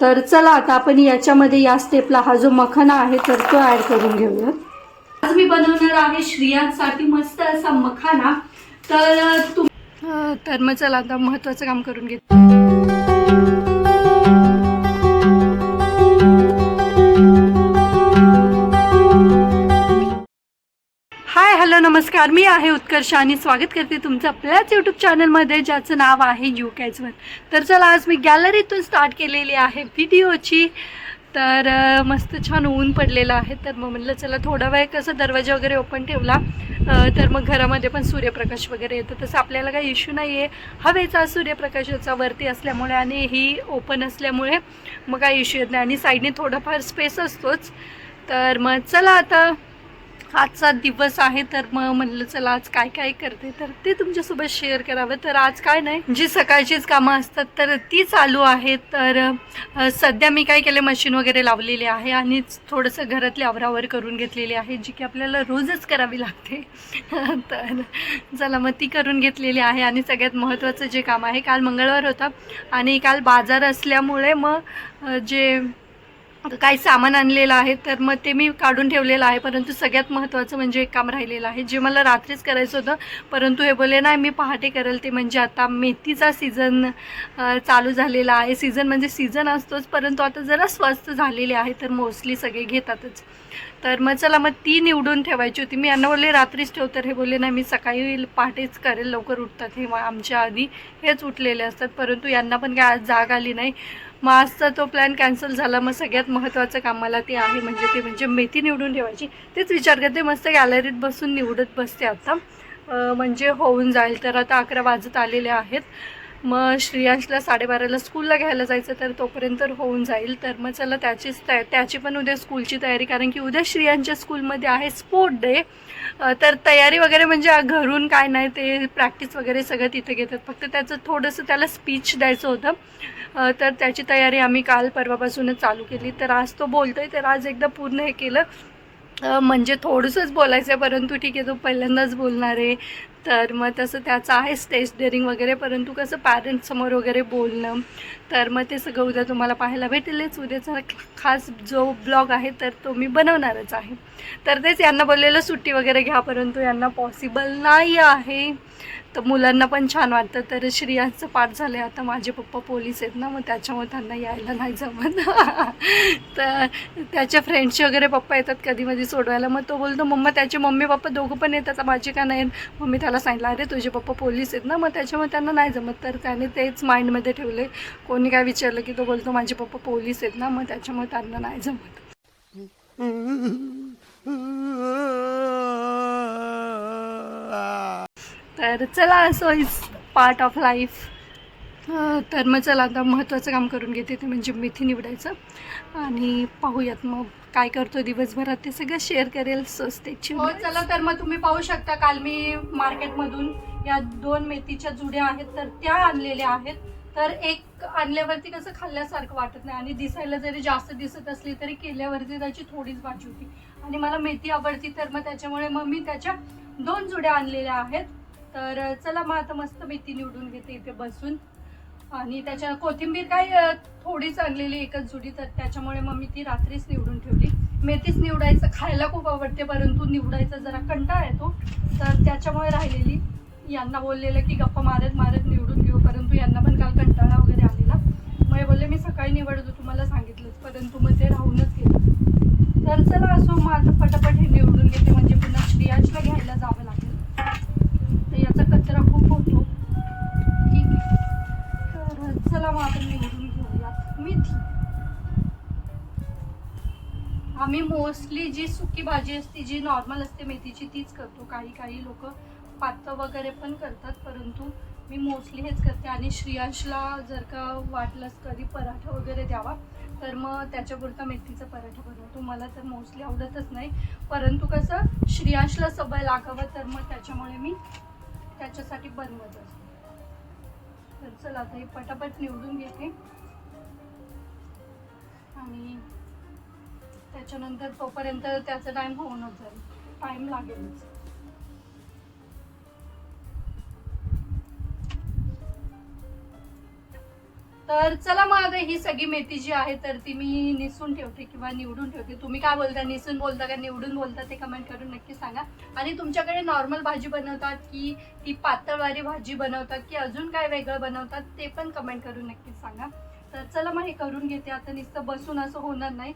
तर चला आता आपण याच्यामध्ये या स्टेपला हा जो मखाना आहे तर तो ऍड करून घेऊयात. आज मी बनवणार आहे श्रियांसाठी मस्त असा मखाना. तर तुम तर मग चला आता महत्वाचं काम करून घेत. हॅलो नमस्कार. मी आहे उत्कर्ष आणि स्वागत करते तुमचं आपल्याच यूट्यूब चॅनलमध्ये ज्याचं नाव आहे यू कॅचवर तर चला आज मी गॅलरीतून स्टार्ट केलेली आहे व्हिडिओची तर मस्त छान ऊन पडलेलं आहे. तर मग म्हटलं चला थोडा वेळ कसं दरवाजा वगैरे ओपन ठेवला तर मग घरामध्ये पण सूर्यप्रकाश वगैरे येतो. तसं आपल्याला काही इश्यू नाही आहे हवेचा सूर्यप्रकाशाचा वरती असल्यामुळे आणि ही ओपन असल्यामुळे मग काही इश्यू येत नाही. आणि साईडने थोडाफार स्पेस असतोच. तर मग चला आता. आजचा दिवस आहे तर मग म्हणलं चला आज काय काय करते? तर ते तुमच्यासोबत शेअर करावं. तर आज काय नाही जी सकाळचीच कामं असतात तर ती चालू आहेत. तर सध्या मी काय केले मशीन वगैरे लावलेली आहे आणि थोडंसं घरातली आवरावर करून घेतलेली आहे जी की आपल्याला रोजच करावी लागते. तर चला मग ती करून घेतलेली आहे आणि सगळ्यात महत्त्वाचं जे काम आहे काल मंगळवार होता आणि काल बाजार असल्यामुळे मग जे काही सामान आणलेलं आहे तर मग ते मी काढून ठेवलेलं आहे. परंतु सगळ्यात महत्त्वाचं म्हणजे एक काम राहिलेलं आहे. जे मला रात्रीच करायचं होतं परंतु हे बोलले नाही मी पहाटे करेल ते. म्हणजे आता मेथीचा सीझन चालू झालेला आहे. सीझन म्हणजे सीझन असतोच परंतु आता जरा स्वस्त झालेले आहे तर मोस्टली सगळे घेतातच. तर मग चला मग ती निवडून ठेवायची होती. मी यांना बोलले रात्रीच ठेव. तर हे बोलले नाही मी सकाळी पहाटेच करेल लवकर उठतात. हे आमच्या आधी हेच उठलेले असतात. परंतु यांना पण काय आज जाग आली नाही. मग आजचा तो प्लॅन कॅन्सल झाला. मग सगळ्यात महत्त्वाचं काम मला ते आहे म्हणजे ते म्हणजे मेथी निवडून ठेवायची. तेच विचार करते मस्त गॅलरीत बसून निवडत बसते आता. म्हणजे होऊन जाईल. तर आता अकरा वाजत आलेले आहेत. मग श्रियांशला साडेबाराला स्कूलला घ्यायला जायचं तर तोपर्यंत होऊन जाईल. तर मग चला त्याचीच तया त्याची पण उद्या स्कूलची तयारी कारण की उद्या श्रियांच्या स्कूलमध्ये आहे स्पोर्ट डे तर तयारी वगैरे म्हणजे घरून काय नाही ते प्रॅक्टिस वगैरे सगळं तिथे घेतात. फक्त त्याचं थोडंसं त्याला स्पीच द्यायचं होतं. तर त्याची तयारी आम्ही काल परवापासूनच चालू केली. तर आज तो बोलतोय तर आज एकदा पूर्ण हे केलं. म्हणजे थोडंसंच बोलायचं आहे परंतु ठीक आहे तो पहिल्यांदाच बोलणार आहे. तर मग तसं त्याचं आहे स्टेज डेअरिंग वगैरे परंतु कसं पॅरेंट्ससमोर वगैरे बोलणं तर मग ते सगळं उद्या तुम्हाला पाहायला भेटेलच उद्याचा खास जो ब्लॉग आहे तर तो मी बनवणारच आहे. तर तेच यांना बोललेलं सुट्टी वगैरे घ्या परंतु यांना पॉसिबल नाही आहे. तर मुलांना पण छान वाटतं. तर श्रियांचं पाठ झालं आता. माझे पप्पा पोलीस आहेत ना मग त्याच्यामुळे त्यांना यायला नाही जमत. तर त्याच्या फ्रेंड्सचे वगैरे पप्पा येतात कधी मधी सोडवायला. मग तो बोलतो मम्मा त्याचे मम्मी पप्पा दोघं पण येतात. माझे का नाही मम्मी त्याला सांगितलं अरे तुझे पप्पा पोलीस आहेत ना मग त्याच्यामुळे त्यांना नाही जमत. तर त्याने तेच माइंडमध्ये ठेवले कोणी काय विचारलं की तो बोलतो माझे पप्पा पोलीस आहेत ना मग त्याच्यामुळे त्यांना नाही जमत. तर चला असो इज पार्ट ऑफ लाईफ तर मग चला आता महत्त्वाचं काम करून घेते ते म्हणजे मेथी निवडायचं. आणि पाहूयात मग काय करतो दिवसभरात ते सगळं शेअर करेल स्वस्तेची हो चला तर मग तुम्ही पाहू शकता काल मी मार्केटमधून या दोन मेथीच्या जुड्या आहेत तर त्या आणलेल्या आहेत. तर एक आणल्यावरती कसं खाल्ल्यासारखं वाटत नाही आणि दिसायला जरी जास्त दिसत असली तरी केल्यावरती त्याची थोडीच भाजी होती. आणि मला मेथी आवडती तर मग त्याच्यामुळे मग मी त्याच्या दोन जुड्या आणलेल्या आहेत. तर चला मग आता मस्त मेथी निवडून घेते इथे बसून. आणि त्याच्या कोथिंबीर काय थोडी थोडीच आणलेली एकच जुडी तर त्याच्यामुळे मग मी ती रात्रीच निवडून ठेवली. मेथीच निवडायचं खायला खूप आवडते परंतु निवडायचा जरा कंटाळा येतो. तर त्याच्यामुळे राहिलेली. यांना बोललेलं की गप्पा मारत मारत निवडून घेऊ परंतु यांना पण काल कंटाळा वगैरे आलेला. मग बोलले मी सकाळी निवडतो तुम्हाला सांगितलंच परंतु मग ते राहूनच मोस्टली जी सुकी भाजी असते जी नॉर्मल असते मेथीची तीच करतो. काही काही लोक पातळ वगैरे पण करतात परंतु मी मोस्टली हेच करते. आणि श्रियांशला जर का वाटलंच कधी पराठा वगैरे द्यावा तर मग त्याच्यापुरता मेथीचा पराठा बनवतो. मला तर मोस्टली आवडतच नाही. परंतु कसं श्रियांशला सवय लागावं तर मग त्याच्यामुळे मी त्याच्यासाठी बनवत असते. तर चला आता हे पटापट निवडून घेते. आणि त्याच्यानंतर तोपर्यंत त्याचा टाइम होऊनच जाईल. टाइम लागेलच. तर चला मग आता ही सगळी मेथी जी आहे तर ती मी निसून ठेवते किंवा निवडून ठेवते. तुम्ही काय बोलता? निसून बोलता का? निवडून बोलता ते कमेंट करून नक्की सांगा. आणि तुमच्याकडे नॉर्मल भाजी बनवतात की ती पातळवारी भाजी बनवतात की अजून काय वेगळं बनवतात ते पण कमेंट करून नक्की सांगा. तर चला मग हे करून घेते. आता नुसतं बसून असं होणार नाही.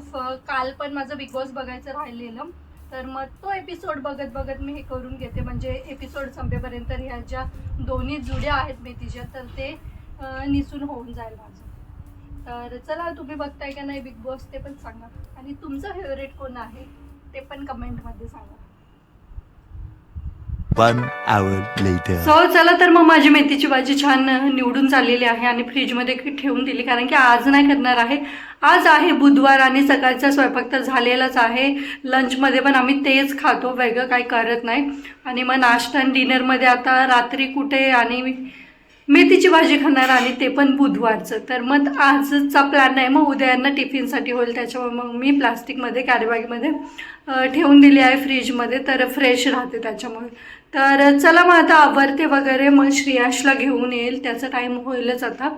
फ- काल पण माझं बिग बॉस बघायचं राहिलेलं. तर मग तो एपिसोड बघत बघत मी हे करून घेते. म्हणजे एपिसोड संपेपर्यंत ह्या ज्या दोन्ही जुड्या आहेत मेथीच्या तर ते निसून होऊन जाईल माझं. तर चला तुम्ही बघताय का नाही बिग बॉस ते पण सांगा. आणि तुमचं फेवरेट कोण आहे? ते पण कमेंटमध्ये सांगा. वन आवर लेटर सो चला तर मग माझी मेथीची भाजी छान निवडून चाललेली आहे आणि फ्रीजमध्ये ठेवून दिली कारण की आज नाही करणार आहे. आज आहे बुधवार आणि सकाळचा स्वयंपाक तर झालेलाच आहे. लंचमध्ये पण आम्ही तेच खातो वेगळं काही करत नाही. आणि मग नाश्ता आणि डिनरमध्ये आता रात्री कुठे आणि मेथीची भाजी खाणार आणि ते पण बुधवारचं. तर मग आजचा प्लॅन नाही मग उद्यांना टिफिनसाठी होईल त्याच्यामुळे मग मी प्लास्टिकमध्ये कॅरीबॅगमध्ये ठेवून दिली आहे फ्रीजमध्ये तर फ्रेश राहते त्याच्यामुळे. तर चला मग आता आवरते वगैरे. मग श्रेयाशला घेऊन येईल. त्याचा टाईम होईलच आता.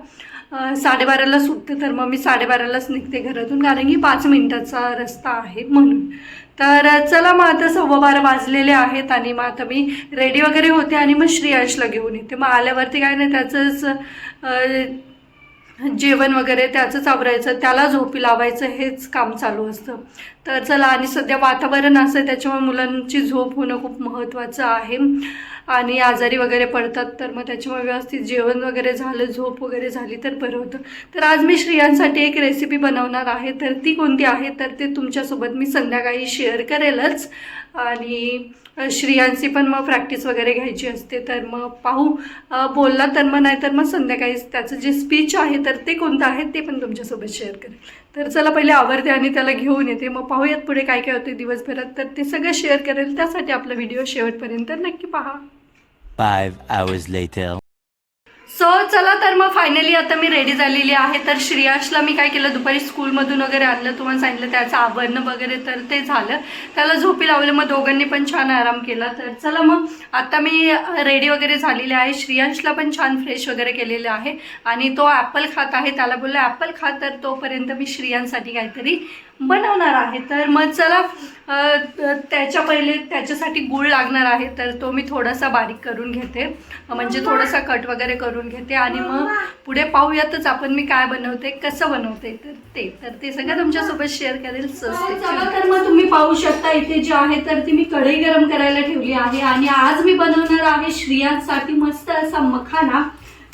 साडेबाराला सुटते तर मग मी साडेबारालाच निघते घरातून. कारण की पाच मिनटाचा रस्ता आहे म्हणून. तर चला मग आता सव्वा बारा वाजलेले आहेत आणि मग आता मी रेडी वगैरे होते आणि मग श्रेयाशला घेऊन येते. मग आल्यावरती काय नाही त्याचंच जेवण वगैरे त्याचंच आवरायचं. त्याला झोपी लावायचं हेच काम चालू असतं. तर चला आणि सध्या वातावरण असं आहे त्याच्यामुळे मुलांची झोप होणं खूप महत्त्वाचं आहे. आणि आजारी वगैरे पडतात तर मग त्याच्यामुळे व्यवस्थित जेवण वगैरे झालं झोप वगैरे झाली तर बरं होतं. तर आज मी श्रियांसाठी एक रेसिपी बनवणार आहे. तर ती कोणती आहे? तर ते तुमच्यासोबत मी संध्याकाळी शेअर करेलच. आणि स्त्रियांची श्रियांची पण मग प्रॅक्टिस वगैरे घ्यायची असते तर मग पाहू. बोलला तर मग नाही तर मग संध्याकाळी त्याचं जे स्पीच आहे तर ते कोणतं आहे ते पण तुमच्यासोबत शेअर करेल. तर चला पहिले आवडते आणि त्याला घेऊन येते. मग पाहूयात पुढे काय काय होते दिवसभरात. तर ते सगळं शेअर करेल. त्यासाठी आपला व्हिडिओ शेवटपर्यंत नक्की पहा. Five आवर्स लेटर सो चला तर मग फायनली आता मी रेडी झालेली आहे. तर श्रेयाशला मी काय केलं? दुपारी स्कूलमधून वगैरे आणलं. तुम्हाला सांगितलं त्याचं आवरणं वगैरे तर ते झालं. त्याला झोपी लावलं. मग दोघांनी पण छान आराम केला. तर चला मग आता मी रेडी वगैरे झालेली आहे. श्रेयांशला पण छान फ्रेश वगैरे केलेलं आहे. आणि तो ॲपल खात आहे. त्याला बोललं ॲपल खा. तर तोपर्यंत मी श्रियांसाठी काहीतरी बनवणार आहे. तर मग चला त्याच्या पहिले त्याच्यासाठी गुळ लागणार आहे. तर तो मी थोडासा बारीक करून घेते. म्हणजे थोडासा कट वगैरे करून घेते. आणि मग पुढे पाहूयातच आपण मी काय बनवते कसं बनवते. तर ते तर ते सगळं तुमच्यासोबत शेअर करेल चला तर मग तुम्ही पाहू शकता इथे जे आहे तर ती मी कढई गरम करायला ठेवली आहे. आणि आज मी बनवणार आहे श्रियांसाठी मस्त असा मखाना.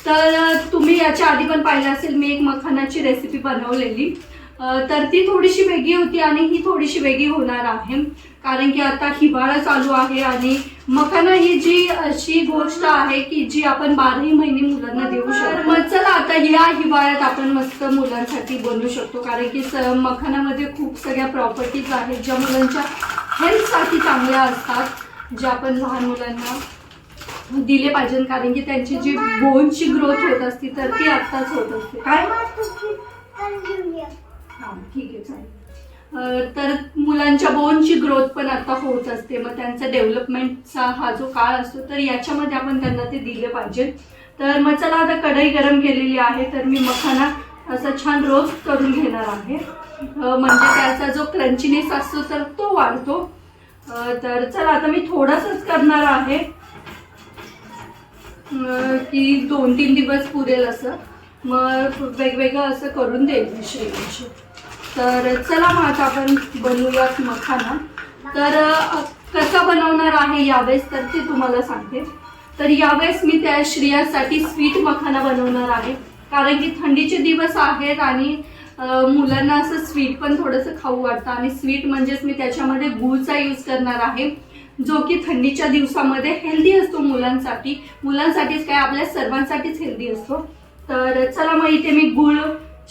तर तुम्ही याच्या आधी पण पाहिलं असेल मी एक मखानाची रेसिपी बनवलेली. तर ती थोडीशी वेगळी होती आणि ही थोडीशी वेगळी होणार आहे कारण की आता हिवाळा चालू आहे आणि मखाना ही जी अशी गोष्ट आहे की जी आपण बाराही महिने मुलांना देऊ शकतो मग चला आता या हिवाळ्यात आपण मस्त मुलांसाठी बनवू शकतो कारण की स- मखानामध्ये खूप सगळ्या प्रॉपर्टीज आहेत ज्या मुलांच्या हेल्थसाठी चांगल्या असतात ज्या आपण लहान मुलांना दिले पाहिजे कारण की त्यांची जी बोनची ग्रोथ होत असती तर ती आत्ताच होत असते काय हां ठीक आहे चालेल. तर मुलांच्या बोनची ग्रोथ पण आता होत असते. मग त्यांचा डेव्हलपमेंटचा हा जो काळ असतो तर याच्यामध्ये आपण त्यांना ते दिले पाहिजे. तर मग चला आता कढई गरम केलेली आहे तर मी मखाना असा छान रोस्ट करून घेणार आहे. म्हणजे त्याचा जो क्रंचीनेस असतो तर तो वाढतो. तर चला आता मी थोडासाच करणार आहे. की दोन तीन दिवस पुरेल असं. मग वेगवेगळं असं करून देईल विषय तर चला मग आता आपण बनवूयात मखाना. तर कसं बनवणार आहे यावेळेस तर ते तुम्हाला सांगते. तर यावेळेस मी त्या श्रियासाठी स्वीट मखाना बनवणार आहे. कारण की थंडीचे दिवस आहेत आणि मुलांना असं स्वीट पण थोडंसं खाऊ वाटतं. आणि स्वीट म्हणजेच मी त्याच्यामध्ये गुळचा यूज करणार आहे. जो की थंडीच्या दिवसामध्ये हेल्दी असतो मुलांसाठी. मुलांसाठीच काय आपल्या सर्वांसाठीच हेल्दी असतो. तर चला मग इथे मी गुळ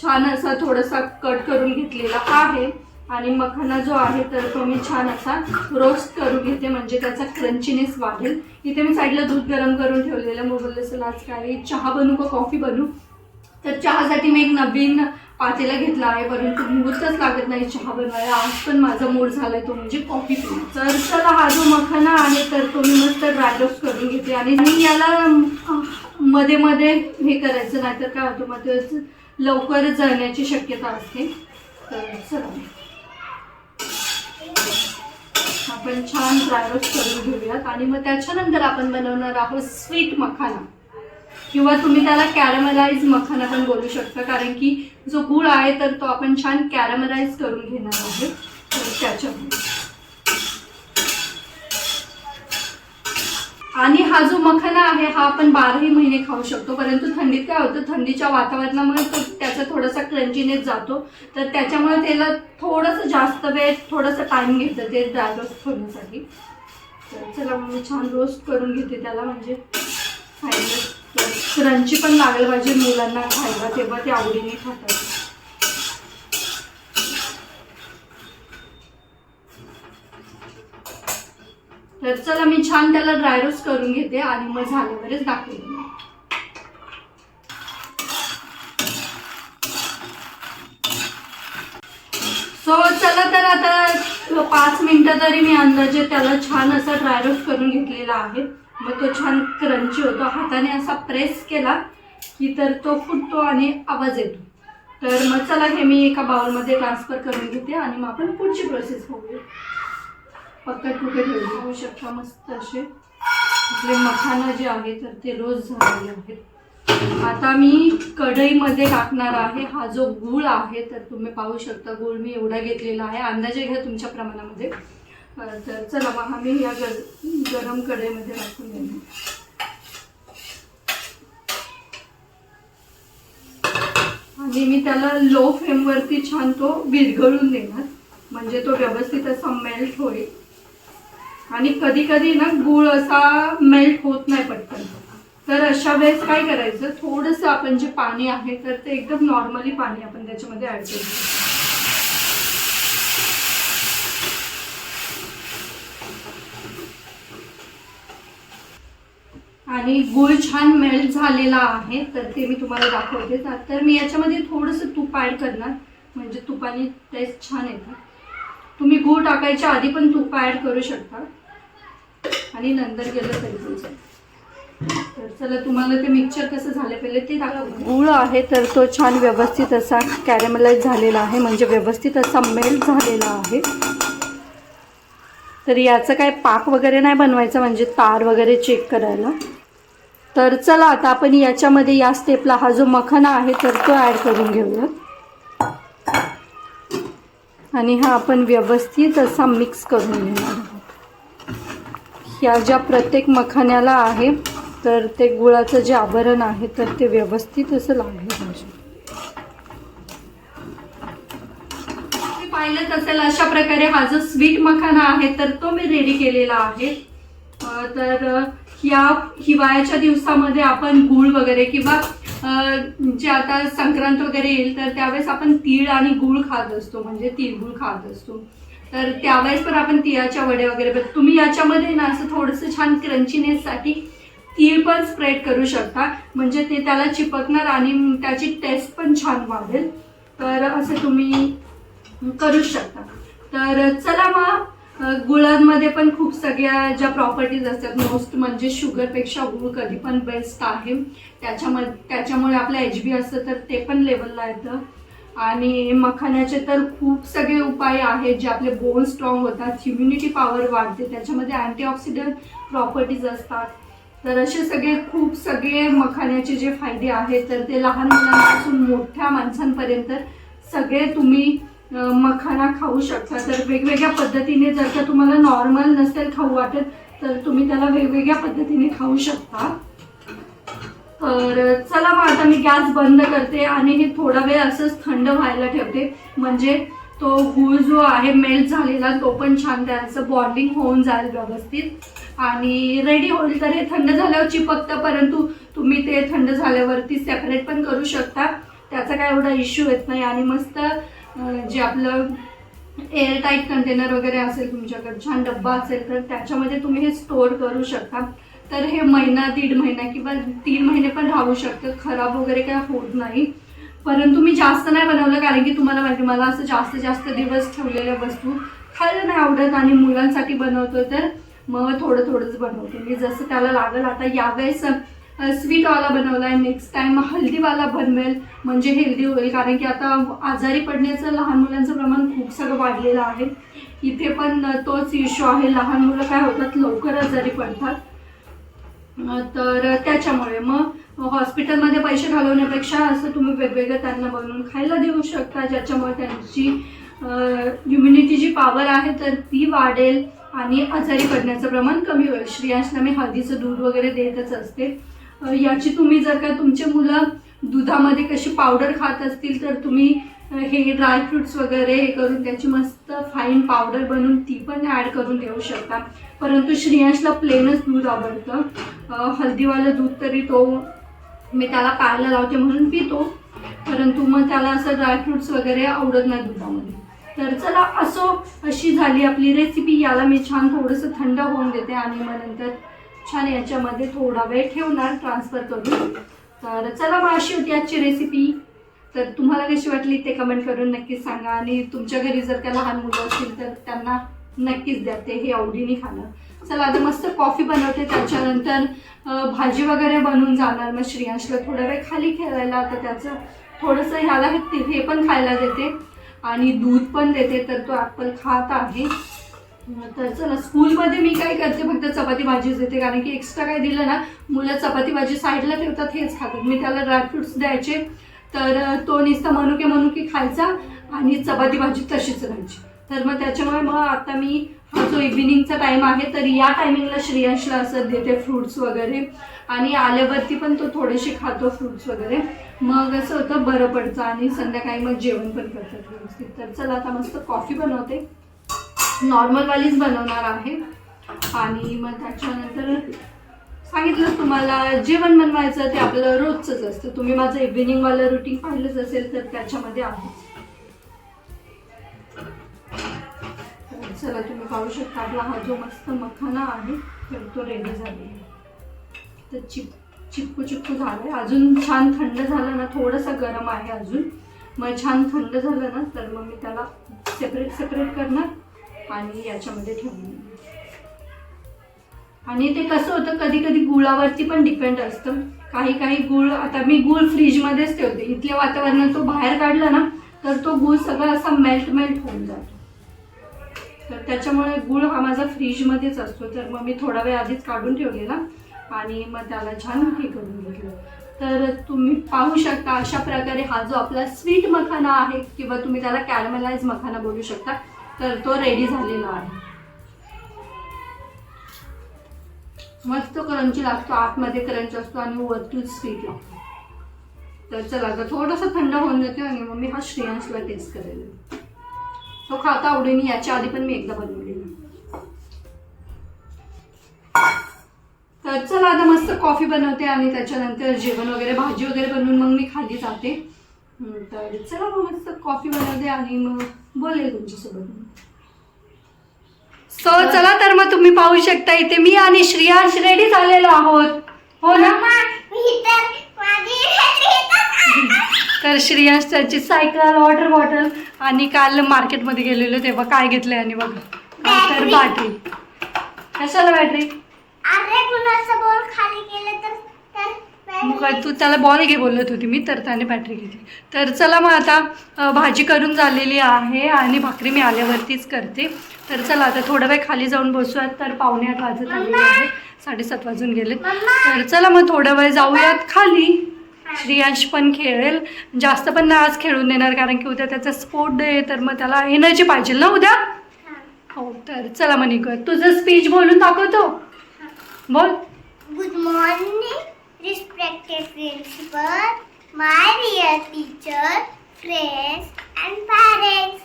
छान असा थोडासा कट करून घेतलेला आहे. आणि मखाना जो आहे तर तो मी छान असा रोस्ट करून घेते. म्हणजे त्याचा क्रंचीनेस वाढेल. इथे मी साईडला दूध गरम करून ठेवलेलं. मग बोलले असेल आज काय चहा बनवू का? कॉफी बनू? तर चहासाठी मी एक नवीन पातेला घेतला आहे. परंतु मुहूर्तच लागत नाही चहा बनवायला. आज पण माझा मूड झालाय तो म्हणजे कॉफी पिऊन. तर चला हा जो मखाना आहे तर तो मी मस्त ड्रायरोस्ट करून घेते. आणि मी याला मध्ये मध्ये हे करायचं नाहीतर काय होतं मग लवकर जळण्याची शक्यता असते. तर चला. आपण छान ड्रायरोस्ट करून घेऊयात. आणि मग त्याच्यानंतर आपण बनवणार आहोत स्वीट मखाना. किंवा तुम्ही त्याला कॅरमलाइज मखाना पण बोलू शकता. कारण की जो गुळ आहे तर तो आपण छान कॅरमलाइज करून घेणार आहोत. तर आणि हा जो मखाना आहे हा आपण बाराही महिने खाऊ शकतो. परंतु थंडीत काय होतं थंडीच्या वातावरणामुळे तो त्याचा थोडासा क्रंचीनेस जातो. तर त्याच्यामुळे त्याला थोडंसं जास्त वेळ थोडंसं टाइम घेतं ते ड्राय रोस्ट होण्यासाठी. तर चला मग मी छान रोस्ट करून घेते त्याला. म्हणजे खायला क्रंची पण लागलं पाहिजे मुलांना खायला तेव्हा ते आवडीने खातात. तर चला मी छान त्याला ड्राय रोस्ट करून घेते आणि मग झाल्यावरच दाखवेन सो चला तर आता पाच मिनिटं तरी मी अंदाजे त्याला छान असा ड्राय रोस्ट करून घेतलेला आहे. मग तो छान क्रंची होतो. हाताने असा प्रेस केला की तर तो फुटतो आणि आवाज येतो. तर मग चला हे मी एका बाउलमध्ये ट्रान्सफर करून घेते आणि मग आपण पुढची प्रोसेस बघूया पक्कट कुठे होऊ शकता मस्त असे. आपले मखाना जे आहे तर ते रोज झालेले आहेत. आता मी कढईमध्ये टाकणार आहे. हा जो गूळ आहे तर तुम्ही पाहू शकता गूळ मी एवढा घेतलेला आहे. अंदाजे घ्या तुमच्या प्रमाणामध्ये. तर चला मग हा मी या गर गरम कढईमध्ये टाकून देणार. आणि मी त्याला लो फ्लेमवरती छान तो विरघळून देणार. म्हणजे तो व्यवस्थित असा मेल्ट होईल. आणि कधी कधी ना गुळ असा मेल्ट होत नाही पटकन. तर अशा वेळेस काय करायचं थोडंसं आपण जे पाणी आहे तर ते एकदम नॉर्मली पाणी आपण त्याच्यामध्ये ऍड करू आणि गुळ छान मेल्ट झालेला आहे तर ते मी तुम्हाला दाखवते. तर मी याच्यामध्ये थोडंसं तूप ॲड करणार म्हणजे तुपाने टेस्ट छान येते. तुम्ही गूळ टाकायच्या आधी पण तूप ॲड करू शकता. आणि नंतर गेलं तरी तर चला तुम्हाला ते मिक्सचर कसं झालं पहिले ते दाखवते गूळ आहे तर तो छान व्यवस्थित असा कॅरेमलाइज झालेला आहे. म्हणजे व्यवस्थित असा मेल्ट झालेला आहे. तर याचं काय पाक वगैरे नाही बनवायचं म्हणजे तार वगैरे चेक करायला. तर चला आता आपण याच्यामध्ये या स्टेपला हा जो मखाना आहे तर तो ॲड करून घेऊयात. आणि हा आपण व्यवस्थित असा मिक्स करून घेणार आहोत. ह्या ज्या प्रत्येक मखान्याला आहे तर ते गुळाचं जे आवरण आहे तर ते व्यवस्थित असं लागलं पाहिजे. पाहिलंच पाहिलं असेल अशा प्रकारे हा जो स्वीट मखाना आहे तर तो मी रेडी केलेला आहे. तर या हिवाळ्याच्या दिवसामध्ये आपण गूळ वगैरे किंवा जे आता संक्रांत वगैरे येईल तर त्यावेळेस आपण तीळ आणि गूळ खात असतो म्हणजे तिळगुळ खात असतो. तर त्यावेळेस पण आपण तिळाच्या वडे वगैरे बनवतो. तुम्ही याच्यामध्ये ना असं थोडंसं छान क्रंचीनेससाठी तीळ पण स्प्रेड करू शकता. म्हणजे ते त्याला चिपकणार आणि त्याची टेस्ट पण छान वाढेल. तर असं तुम्ही करू शकता. तर चला मग गुळांमध्ये पण खूप सगळ्या ज्या प्रॉपर्टीज असतात मोस्ट म्हणजे शुगरपेक्षा गुळ कधी पण बेस्ट आहे. त्याच्यामध्ये त्याच्यामुळे आपलं एच बी असतं तर ते पण लेवलला येतं. आणि मखाण्याचे तर खूप सगळे उपाय आहेत जे आपले बोन स्ट्रॉंग होतात इम्युनिटी पॉवर वाढते त्याच्यामध्ये अँटीऑक्सिडंट प्रॉपर्टीज असतात. तर असे सगळे खूप सगळे मखाण्याचे जे फायदे आहेत तर ते लहान मुलांपासून मोठ्या माणसांपर्यंत सगळे तुम्ही मखाना खाऊ शकता. तर वेगवेगळ्या पद्धतीने जर का तुम्हाला नॉर्मल नसेल खाऊ वाटत तर तुम्ही त्याला वेगवेगळ्या पद्धतीने खाऊ शकता. तर चला मग आता मी गॅस बंद करते आणि हे थोडा वेळ असंच थंड व्हायला ठेवते. म्हणजे तो गूळ जो आहे मेल्ट झालेला तो पण छान त्याचं बॉन्डिंग होऊन जाईल व्यवस्थित. आणि रेडी होईल तर हे थंड झाल्यावर चिपकतं परंतु तुम्ही ते थंड झाल्यावरती सेपरेट पण करू शकता. त्याचा काय एवढा इश्यू येत नाही. आणि मस्त जे आपलं एअर टाईट कंटेनर वगैरे असेल तुमच्याकडे छान डब्बा असेल तर त्याच्यामध्ये तुम्ही हे स्टोअर करू शकता. तर हे महिना दीड महिना किंवा तीन महिने पण राहू शकतं. खराब वगैरे काय होत नाही. परंतु मी जास्त नाही बनवलं कारण की तुम्हाला माहिती मला असं जास्त जास्त दिवस ठेवलेल्या वस्तू खायला नाही आवडत आणि मुलांसाठी बनवतो तर मग थोडं थोडंच बनवते. मी जसं त्याला लागेल आता यावेळेस स्वीटवाला बनवला आहे नेक्स्ट टाईम हल्दीवाला बनवेल म्हणजे हेल्दी होईल. कारण की आता आजारी पडण्याचं लहान मुलांचं प्रमाण खूप सगळं वाढलेलं आहे. इथे पण तोच इश्यू आहे. लहान मुलं काय होतात लवकर आजारी पडतात. तर त्याच्यामुळे मग हॉस्पिटलमध्ये पैसे घालवण्यापेक्षा असं तुम्ही वेगवेगळं त्यांना बनवून खायला देऊ शकता ज्याच्यामुळे त्यांची इम्युनिटी जी पॉवर आहे तर ती वाढेल आणि आजारी पडण्याचं प्रमाण कमी होईल. श्रेयांशला मी हळदीचं दूध वगैरे देतच असते. याची तुम्ही जर का तुमचे मुलं दुधामध्ये कशी पावडर खात असतील तर तुम्ही हे ड्रायफ्रुट्स वगैरे हे करून त्याची मस्त फाईन पावडर बनवून ती पण ॲड करून देऊ शकता. परंतु श्रेयांशला प्लेनच दूध आवडतं. हल्दीवालं दूध तरी तो मी त्याला प्यायला लावते म्हणून पितो. परंतु मग त्याला असं ड्रायफ्रुट्स वगैरे आवडत नाही दुधामध्ये. तर चला असो अशी झाली आपली रेसिपी याला मी छान थोडंसं थंड होऊन देते आणि मग नंतर छान याच्यामध्ये थोडा वेळ ठेवणार ट्रान्सफर करून. तर चला मग अशी होती आजची रेसिपी तर तुम्हाला कशी वाटली ते कमेंट करून नक्कीच सांगा. आणि तुमच्या घरी जर का लहान मुलं असतील तर त्यांना नक्कीच द्या ते हे आवडीने खाणं. चला आता मस्त कॉफी बनवते. त्याच्यानंतर भाजी वगैरे बनवून जाणार मग श्रेयांशला थोडा वेळ खाली खेळायला. आता त्याचं थोडंसं ह्याला हे हे पण खायला देते. आणि दूध पण देते तर तो ॲपल खात आहे. तर चला स्कूलमध्ये मी काय करते फक्त चपाती भाजीच देते. कारण की एक्स्ट्रा काय दिलं ना मुलं चपाती भाजी साईडला ठेवतात हेच खातात. मी त्याला ड्रायफ्रुट्स द्यायचे. तर तो नुसता मनुके मनुके खायचा आणि चपाती भाजी तशीच राहायची. तर मग त्याच्यामुळे मग आता मी हा जो इव्हिनिंगचा टाईम आहे तर या टायमिंगला श्रेयांशला असं देते फ्रुट्स वगैरे. आणि आल्यावरती पण तो थोडेसे खातो फ्रुट्स वगैरे. मग असं होतं बरं पडतं आणि संध्याकाळी मग जेवण पण करतात व्यवस्थित. तर चला आता मस्त कॉफी बनवते. नॉर्मलवालीच बनवणार आहे. आणि मग त्याच्यानंतर सांगितलं तुम्हाला जेवण बनवायचं ते आपलं रोजचंच असतं. तुम्ही माझं इव्हिनिंगवालं रुटीन पाहिलंच असेल तर त्याच्यामध्ये आहे. चला तुम्ही पाहू शकता आपला हा जो मस्त मखाना आहे तर तो रेडी झालेला तर चिप चिपकू चिपकू झालं आहे अजून छान थंड झालं ना थोडंसं गरम आहे अजून. मग छान थंड झालं ना तर मग मी त्याला सेपरेट सेपरेट करणार आणि याच्यामध्ये ठेवून देणार. आणि ते कसं होतं कधी कधी गुळावरती पण डिपेंड असतं. काही काही गुळ आता मी गुळ फ्रीजमध्येच ठेवते. इथल्या वातावरणात तो बाहेर काढला ना तर तो गुळ सगळा असा मेल्ट मेल्ट होऊन जातो. तर त्याच्यामुळे गुळ हा माझा फ्रीजमध्येच असतो. तर मग मी थोडा वेळ आधीच काढून ठेवलेला आणि मग त्याला छान हे करून घेतलं. तर तुम्ही पाहू शकता अशा प्रकारे हा जो आपला स्वीट मखाना आहे किंवा तुम्ही त्याला कॅरमलाइज मखाना बोलू शकता तर तो रेडी झालेला आहे. मस्त क्रंची लागतो आतमध्ये क्रंच असतो आणि वरतून स्वीट लागतो. तर चला आता थोडंसं थंड होऊन जाते आणि मग मी हा श्रेयांसला टेस्ट करेल तो खाता आवडीने याच्या आधी पण मी एकदा बनवलेला तर चला आता मस्त कॉफी बनवते आणि त्याच्यानंतर जेवण वगैरे भाजी वगैरे बनवून मग मी खाली जाते. तर चला मग मस्त कॉफी बनवते आणि मग बोलेल तुमच्यासोबत. सो चला तर मग तुम्ही पाहू शकता इथे मी आणि श्रेयांश रेडी झालेलो आहोत. हो ना? तर श्रेयांश त्याची सायकल वॉटर बॉटल आणि काल मार्केटमध्ये गेलेलो तेव्हा काय घेतलंय आणि बघा. तर. बॅटरी कशाला बॅटरी बॉल खाली गेलं तर मग तू त्याला बॉल घे बोलत होती. मी तर त्याने बॅटरी घेतली तर चला मग आता भाजी करून झालेली आहे आणि भाकरी मी आल्यावरतीच करते. तर चला आता थोडा वेळ खाली जाऊन बसूयात. तर पावणे आठ वाजत आलेले आहे. साडेसात वाजून गेलेत. तर चला मग थोडा वेळ जाऊयात खाली. श्रेयांश पण खेळेल. जास्त पण नाही आज खेळून देणार कारण की उद्या त्याचा स्पोर्ट डे आहे. तर मग त्याला एनर्जी पाहिजे ना उद्या? हो तर चला मग निघूया तुझं स्पीच बोलून दाखवतो. बोल. Good morning, respected principal, my dear teacher, friends, and parents.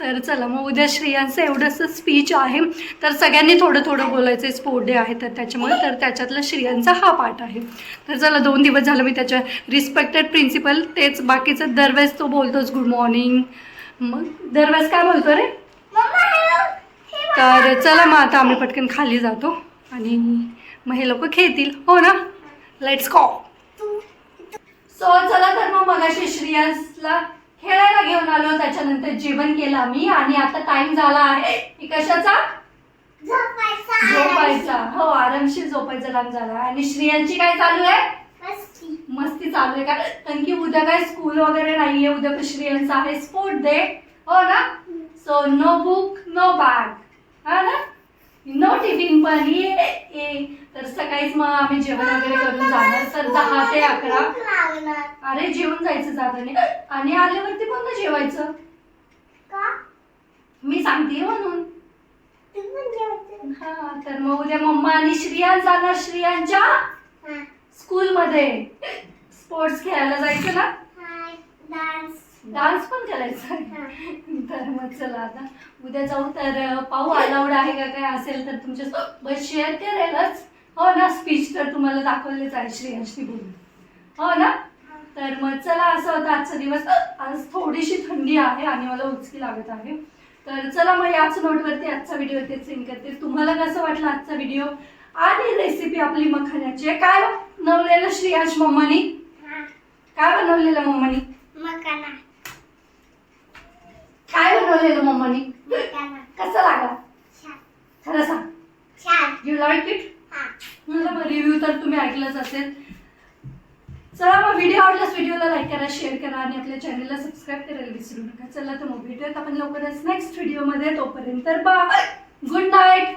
तर चला मग उद्या श्रेयांचं एवढंसं स्पीच आहे. तर सगळ्यांनी थोडं थोडं बोलायचं स्पोर्ट डे आहे तर त्याच्यामुळे तर त्याच्यातला श्रेयांचा हा पाठ आहे. तर चला दोन दिवस झालं मी त्याच्या रिस्पेक्टेड प्रिन्सिपल तेच बाकीचं दरवेळेस तो बोलतोच गुड मॉर्निंग मग दरवेळेस काय बोलतो रे? तर चला मग आता आम्ही पटकन खाली जातो आणि मग हे लोक खेळतील. हो ना? लेट्स तू सो चला तर मग मगाशी श्रेयसला खेळायला घेऊन आलो. त्याच्यानंतर जेवण केलं आम्ही. आणि आता टाइम झाला आहे. की कशाचा? झोपायचा. झोपायचा. हो आरामशीर झोपायचा टाइम झाला. आणि श्रेयांची काय चालू आहे? मस्ती. मस्ती चालू आहे. का कारण की उद्या काय स्कूल वगैरे नाहीये. उद्या श्रेयांचा आहे. स्पोर्ट डे हो ना? So no book no bag हा ना? नो टिफिन पण ये ये तर सकाळीच मग आम्ही जेवण वगैरे करून जाणार. तर दहा ते अकरा. अरे जेवण जायचं जाताना आणि आल्यावरती पण ना जेवायचं? का? मी सांगते म्हणून. हा तर मग उद्या मम्मा आणि श्रियान जाणार श्रियांच्या हा. स्कूलमध्ये. स्पोर्ट्स खेळायला जायचं ना? डान्स. डान्स पण करायचा. तर मग चला आता उद्या जाऊ तर पाहू अलाउड आहे का काय असेल तर तुमच्यासोबत. शेअर करेलच हो ना स्पीच तर तुम्हाला दाखवलेच आहे श्रेयांशी बोलून. हो ना? तर मग चला असं होतं आजचा दिवस. आज थोडीशी थंडी आहे आणि मला उचकी लागत आहे. तर चला मग याच नोटवरती आजचा व्हिडिओ ते सेंड करते. तुम्हाला कसं वाटलं आजचा व्हिडिओ आणि रेसिपी आपली मखाण्याची आहे. काय बनवलेलं श्रेयांश मम्मानी? काय बनवलेलं मम्मानी? मकाना. काय बनवलेलं मम्मानी? कसं लागला? खरं सांग. यू लाईक इट मला मग रिव्ह्यू तर तुम्ही ऐकलंच असेल. चला मग व्हिडिओ आवडल्यास व्हिडिओला लाईक करा शेअर करा आणि आपल्या चॅनलला सबस्क्राईब करायला विसरू नका. चला तर मग भेटूयात आपण लवकरच नेक्स्ट व्हिडिओमध्ये तोपर्यंत बाय गुड नाईट